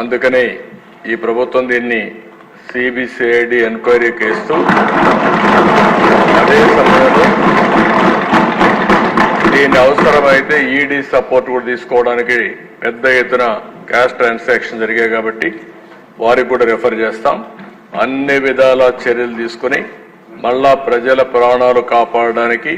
అందుకనే ఈ ప్రభుత్వం దీన్ని సిబిసిఐడి ఎంక్వైరీ కేస్తూ అదే సమయంలో దీని అవసరమైతే ఈడీ సపోర్ట్ కూడా తీసుకోవడానికి పెద్ద ఎత్తున క్యాష్ ట్రాన్సాక్షన్ జరిగాయి కాబట్టి వారికి కూడా రెఫర్ చేస్తాం. అన్ని విధాల చర్యలు తీసుకుని మళ్ళా ప్రజల ప్రాణాలు కాపాడడానికి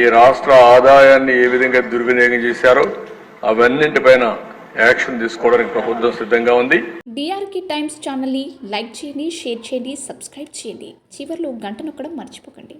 ఈ రాష్ట్ర ఆదాయాన్ని ఏ విధంగా దుర్వినియోగం చేశారో అవన్నింటిపైన యాక్షన్ తీసుకోవడానికి ప్రభుత్వం సిద్ధంగా ఉంది. డిఆర్కి టైమ్స్ ఛానల్ని లైక్ చేయండి షేర్ చేయండి సబ్స్క్రైబ్ చేయండి. చివరిలో గంట నొక్కడం మర్చిపోకండి.